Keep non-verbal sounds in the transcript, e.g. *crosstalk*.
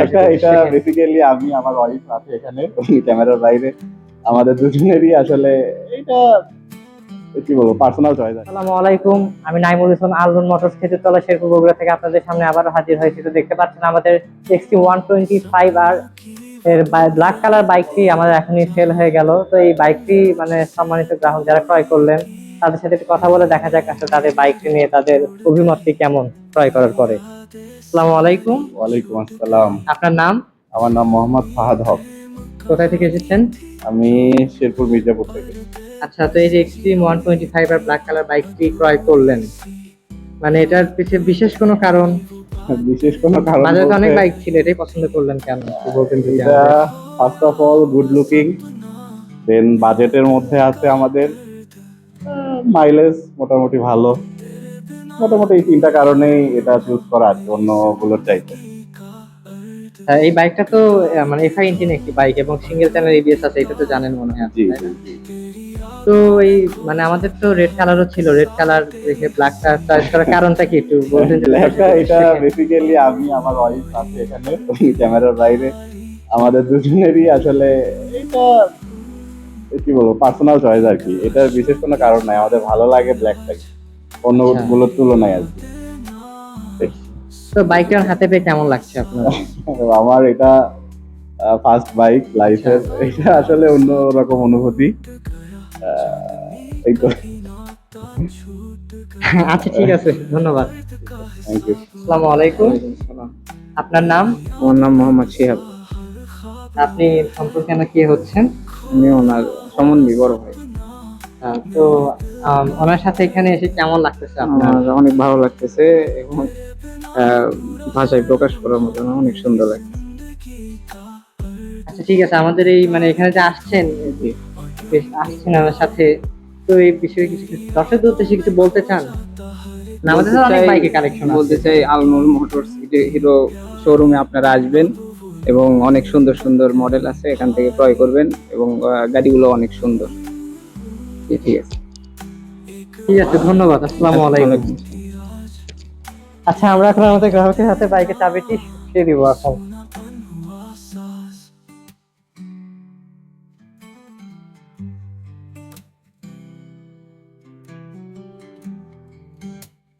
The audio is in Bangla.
লেখা এটা বেসিক্যালি আমি আমার ওয়াইফ আছে এখানে ক্যামেরার বাইরে। আমাদের দুজনেরই আসলে এটা কি বলব পার্সোনাল চয়েস আসসালামু আলাইকুম আমি নাইমুল ইসলাম মোটরস শেরপুর বগুড়া থেকে আপনাদের সামনে আবারও হাজির হয়েছি। তো দেখতে পাচ্ছেন আমাদের XT one twenty five R এর ব্ল্যাক কালার বাইকটি আমাদের এখনই সেল হয়ে গেল। তো এই বাইকটি মানে সম্মানিত গ্রাহক যারা ক্রয় করলেন তাদের সাথে কথা বলে দেখা যাক আসলে তাদের বাইকটি নিয়ে তাদের অভিমতটি কেমন ক্রয় করার পরে। আসসালামু আলাইকুম। ওয়ালাইকুম আসসালাম। আপনার নাম? আমার নাম মোহাম্মদ ফাহাদ হক। কোথায় থেকে এসেছেন? আমি শেরপুর মির্জাপুর থেকে। আচ্ছা তো এই যে Xtreme one twenty five R black colour বাইকটি ক্রয় করলেন মানে এটার পিছিয়ে বিশেষ কোনো কারণ? বিশেষ কোনো কারণ বাজারে অনেক বাইক ছিল এটাই পছন্দ করলেন কেন? বলতেন এটা? First of all good looking then বাজেটের মধ্যে আছে আমাদের মাইলেজ মোটামুটি ভালো। মোটামুটি এই তিনটা কারণেই এটা চুজ করা আর অন্যগুলোর চাইতে। হ্যাঁ, এই বাইকটা তো মানে এফআই ইঞ্জিন একটি বাইক এবং সিঙ্গেল চ্যানেল এবিএস আছে এটা তো জানেন মনে হয়। জি জি, জি। তো এই মানে আমাদের তো রেড কালারও ছিল রেড কালার রেখে ব্ল্যাক কালার চয়েস করার কারণটা কি একটু বলতেন লেখা *laughs* এটা বেসিক্যালি আমি আমার ওয়াইফ আছে এখানে ক্যামেরার বাইরে। আমাদের দুজনেরই আসলে এটা কি বলব পার্সোনাল চয়েস আর কি। এটার বিশেষ কোনো কারণ নাই আমাদের ভালো লাগে ব্ল্যাকটাই অন্যগুলোর তুলনায় আর তো বাইকটার হাতে পেয়ে কেমন লাগছে আপনার? *laughs* আমার এটা ফার্স্ট বাইক লাইফের এটা আসলে অন্যরকম অনুভূতি। এই তো। *laughs* আচ্ছা ঠিক আছে। ধন্যবাদ। থ্যাংক ইউ আসসালামু আলাইকুম। আপনার নাম? আমার নাম মোহাম্মদ শিহাব। আপনি সম্পর্কে না কে হচ্ছেন? আমি ওনার সম্বন্ধী বড় ভাই। তো আম, ওনার সাথে এখানে এসে কেমন লাগতেছে আপনার? অনেক ভালো লাগতেছে এবং ভাষায় প্রকাশ করার মতো অনেক সুন্দর লাগছে আচ্ছা ঠিক আছে আমাদের এই মানে এখানে যে আসছেন আসছেন আমার সাথে তো এই বিষয়ে কিছু দর্শকদের উদ্দেশ্যে কিছু বলতে চান? বলতে চাই- বলতে আলনুর মোটরস হিরো শোরুমে আপনারা আসবেন এবং অনেক সুন্দর সুন্দর মডেল আছে এখান থেকে ক্রয় করবেন এবং গাড়িগুলো অনেক সুন্দর। ঠিক আছে। ঠিক আছে ধন্যবাদ আসসালামু আচ্ছা, আলাইকুম। আচ্ছা আমরা এখন আমাদের গ্রাহকের হাতে বাইকের চাবিটি দিয়ে দিব এখন।